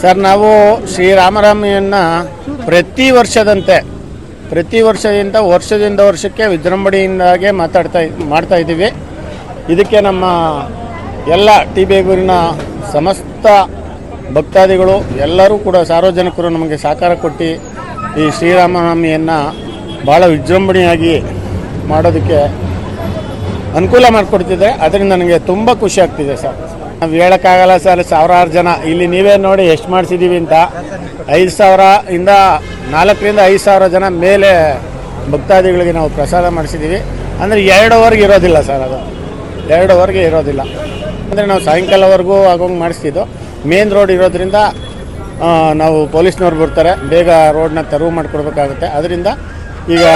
Sir, ನಾವು ಶ್ರೀರಾಮರಾಮಿಯನ್ನು ಪ್ರತಿ ವರ್ಷದಂತೆ, ಪ್ರತಿ ವರ್ಷದಿಂದ ವರ್ಷದಿಂದ ವರ್ಷಕ್ಕೆ ವಿಜೃಂಭಣೆಯಿಂದಾಗೆ ಮಾತಾಡ್ತಾ ಮಾಡ್ತಾ ಇದ್ದೀವಿ. ಇದಕ್ಕೆ ನಮ್ಮ ಎಲ್ಲ ಟಿ ಬೇಗೂರಿನ ಸಮಸ್ತ ಭಕ್ತಾದಿಗಳು, ಎಲ್ಲರೂ ಕೂಡ ಸಾರ್ವಜನಿಕರು ನಮಗೆ ಸಹಕಾರ ಕೊಟ್ಟು ಈ ಶ್ರೀರಾಮನವಮಿಯನ್ನು ಭಾಳ ವಿಜೃಂಭಣೆಯಾಗಿ ಮಾಡೋದಕ್ಕೆ ಅನುಕೂಲ ಮಾಡಿಕೊಡ್ತಿದೆ. ಅದರಿಂದ ನನಗೆ ತುಂಬ ಖುಷಿ ಆಗ್ತಿದೆ ಸರ್. ನಾವು ಹೇಳೋಕ್ಕಾಗಲ್ಲ ಸರ್ ಸಾವಿರಾರು ಜನ. ಇಲ್ಲಿ ನೀವೇ ನೋಡಿ ಎಷ್ಟು ಮಾಡಿಸಿದ್ದೀವಿ ಅಂತ. ಐದು ಸಾವಿರ ಇಂದ ನಾಲ್ಕರಿಂದ ಐದು ಸಾವಿರ ಜನ ಮೇಲೆ ಭಕ್ತಾದಿಗಳಿಗೆ ನಾವು ಪ್ರಸಾದ ಮಾಡಿಸಿದ್ದೀವಿ ಅಂದರೆ ಎರಡುವರೆಗೆ ಇರೋದಿಲ್ಲ ಸರ್ ಅದು. ಎರಡುವರೆಗೆ ಇರೋದಿಲ್ಲ. ಅಂದರೆ ನಾವು ಸಾಯಂಕಾಲವರೆಗೂ ಆಗೋಂಗೆ ಮಾಡಿಸ್ತಿದ್ದು. ಮೇನ್ ರೋಡ್ ಇರೋದ್ರಿಂದ ನಾವು ಪೊಲೀಸ್ನವ್ರು ಬರ್ತಾರೆ. ಬೇಗ ರೋಡ್ನ ತೆರವು ಮಾಡಿಕೊಡ್ಬೇಕಾಗುತ್ತೆ. ಅದರಿಂದ ಈಗ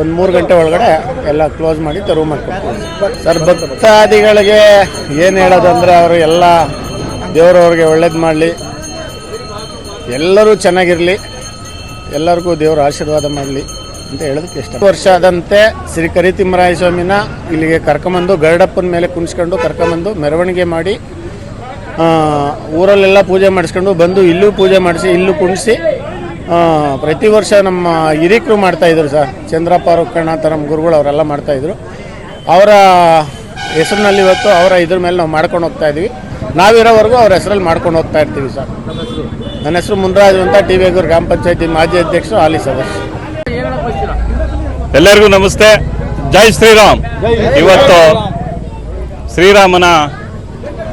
ಒಂದು ಮೂರು ಗಂಟೆ ಒಳಗಡೆ ಎಲ್ಲ ಕ್ಲೋಸ್ ಮಾಡಿ ತೆರವು ಮಾಡ್ಕೊಡ್ತೀವಿ ಸರ್, ಭಕ್ತಾದಿಗಳಿಗೆ ಏನು ಹೇಳೋದಂದ್ರೆ ಅವರು ಎಲ್ಲ ದೇವರವ್ರಿಗೆ ಒಳ್ಳೇದು ಮಾಡಲಿ. ಎಲ್ಲರೂ ಚೆನ್ನಾಗಿರಲಿ. ಎಲ್ಲರಿಗೂ ದೇವರು ಆಶೀರ್ವಾದ ಮಾಡಲಿ ಅಂತ ಹೇಳೋದಕ್ಕೆ ಇಷ್ಟ ವರ್ಷ ಆದಂತೆ ಶ್ರೀ ಕರಿತಿಮ್ಮರಾಯ ಸ್ವಾಮಿನ ಇಲ್ಲಿಗೆ ಕರ್ಕೊಂಬಂದು, ಗರಡಪ್ಪನ ಮೇಲೆ ಕುಣಿಸ್ಕೊಂಡು ಕರ್ಕೊಂಬಂದು ಮೆರವಣಿಗೆ ಮಾಡಿ ಊರಲ್ಲೆಲ್ಲ ಪೂಜೆ ಮಾಡಿಸ್ಕೊಂಡು ಬಂದು ಇಲ್ಲೂ ಪೂಜೆ ಮಾಡಿಸಿ, ಇಲ್ಲೂ ಕುಣಿಸಿ ಪ್ರತಿ ವರ್ಷ ನಮ್ಮ ಹಿರಿಕರು ಮಾಡ್ತಾಯಿದ್ರು ಸರ್. ಚಂದ್ರಪ್ಪ ರುಕ್ಕಣ್ಣ ನಮ್ಮ ಗುರುಗಳು ಅವರೆಲ್ಲ ಮಾಡ್ತಾಯಿದ್ರು ಅವರ ಹೆಸರಿನಲ್ಲಿ ಇವತ್ತು ಅವರ ಇದ್ರ ಮೇಲೆ ನಾವು ಮಾಡ್ಕೊಂಡು ಹೋಗ್ತಾ ಇದ್ದೀವಿ ನಾವಿರೋವರೆಗೂ ಅವ್ರ ಹೆಸರಲ್ಲಿ ಮಾಡ್ಕೊಂಡು ಹೋಗ್ತಾ ಇರ್ತೀವಿ ಸರ್. ನನ್ನ ಹೆಸರು ಮುನ್ರಾಜು ಅಂತ ಟಿ ಬೇಗೂರು ಗ್ರಾಮ ಪಂಚಾಯತಿ ಮಾಜಿ ಅಧ್ಯಕ್ಷರು ಹಾಲಿ ಸದಸ್ಯ ಎಲ್ಲರಿಗೂ ನಮಸ್ತೆ. ಜೈ ಶ್ರೀರಾಮ್. ಇವತ್ತು ಶ್ರೀರಾಮನ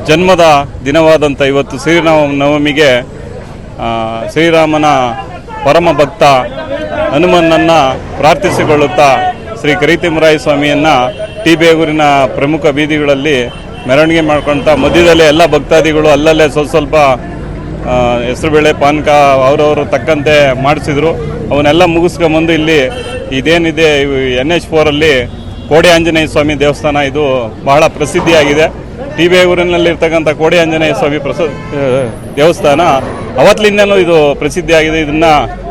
ಜನ್ಮದ ದಿನವಾದಂಥ ಇವತ್ತು ಶ್ರೀರಾಮ ನವಮಿಗೆ ಶ್ರೀರಾಮನ ಪರಮ ಭಕ್ತ ಹನುಮನನ್ನು ಪ್ರಾರ್ಥಿಸಿಕೊಳ್ಳುತ್ತಾ ಶ್ರೀ ಕರಿತಿಮರಾಯ ಸ್ವಾಮಿಯನ್ನು ಟಿ ಬೇಗೂರಿನ ಪ್ರಮುಖ ಬೀದಿಗಳಲ್ಲಿ ಮೆರವಣಿಗೆ ಮಾಡ್ಕೊಳ್ತಾ ಮಧ್ಯದಲ್ಲಿ ಎಲ್ಲ ಭಕ್ತಾದಿಗಳು ಅಲ್ಲಲ್ಲೇ ಸ್ವಲ್ಪ ಸ್ವಲ್ಪ ಹೆಸರುಬೇಳೆ ಪಾನಕ ಅವರವರು ತಕ್ಕಂತೆ ಮಾಡಿಸಿದ್ರು. ಅವನ್ನೆಲ್ಲ ಮುಗಿಸ್ಕೊಂಬಂದು ಇಲ್ಲಿ ಇದೇನಿದೆ ಎನ್ ಎಚ್ ಫೋರಲ್ಲಿ ಕೋಡಿ ಆಂಜನೇಯ ಸ್ವಾಮಿ ದೇವಸ್ಥಾನ ಇದು ಬಹಳ ಪ್ರಸಿದ್ಧಿಯಾಗಿದೆ. ಟಿ ಬೇಗೂರಿನಲ್ಲಿರ್ತಕ್ಕಂಥ ಕೋಡಿ ಆಂಜನೇಯ ಸ್ವಾಮಿ ಪ್ರಸ ದೇವಸ್ಥಾನ ಅವತ್ತಿನಿಂದನೂ ಇದು ಪ್ರಸಿದ್ಧಿಯಾಗಿದೆ ಇದನ್ನು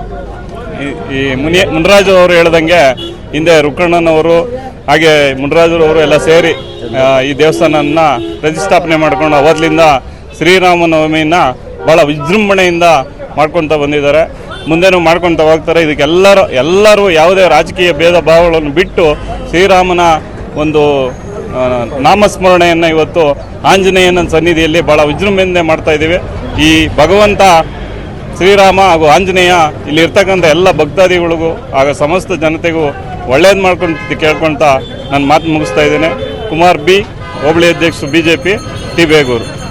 ಈ- ಮುನಿ, ಮುನರಾಜು ಅವರು ಹೇಳ್ದಂಗೆ ಹಿಂದೆ ರುಕ್ಕಣ್ಣನವರು ಹಾಗೆ ಮುನರಾಜರವರು ಎಲ್ಲ ಸೇರಿ ಈ ದೇವಸ್ಥಾನನ ಪ್ರತಿಷ್ಠಾಪನೆ ಮಾಡ್ಕೊಂಡು ಅವತ್ತಿನಿಂದ ಶ್ರೀರಾಮನವಮಿನ ಭಾಳ ವಿಜೃಂಭಣೆಯಿಂದ ಮಾಡ್ಕೊತ ಬಂದಿದ್ದಾರೆ. ಮುಂದೆನೂ ಮಾಡ್ಕೊತ ಹೋಗ್ತಾರೆ. ಇದಕ್ಕೆಲ್ಲರೂ, ಎಲ್ಲರೂ ಯಾವುದೇ ರಾಜಕೀಯ ಭೇದ ಭಾವಗಳನ್ನು ಬಿಟ್ಟು ಶ್ರೀರಾಮನ ಒಂದು ನಾಮಸ್ಮರಣೆಯನ್ನು ಇವತ್ತು ಆಂಜನೇಯನ ಸನ್ನಿಧಿಯಲ್ಲಿ ಭಾಳ ವಿಜೃಂಭಣೆಯಿಂದ ಮಾಡ್ತಾ ಇದ್ದೀವಿ. ಈ ಭಗವಂತ ಶ್ರೀರಾಮ ಹಾಗೂ ಆಂಜನೇಯ ಇಲ್ಲಿರ್ತಕ್ಕಂಥ ಎಲ್ಲ ಭಕ್ತಾದಿಗಳಿಗೂ ಹಾಗೂ ಸಮಸ್ತ ಜನತೆಗೂ ಒಳ್ಳೇದು ಮಾಡ್ಕೊಂಡು ಕೇಳ್ಕೊಳ್ತಾ ನಾನು ಮಾತು ಮುಗಿಸ್ತಾ ಇದ್ದೇನೆ. ಕುಮಾರ್ ಬಿ, ಹೋಬಳಿ ಅಧ್ಯಕ್ಷರು B J P T. Begur.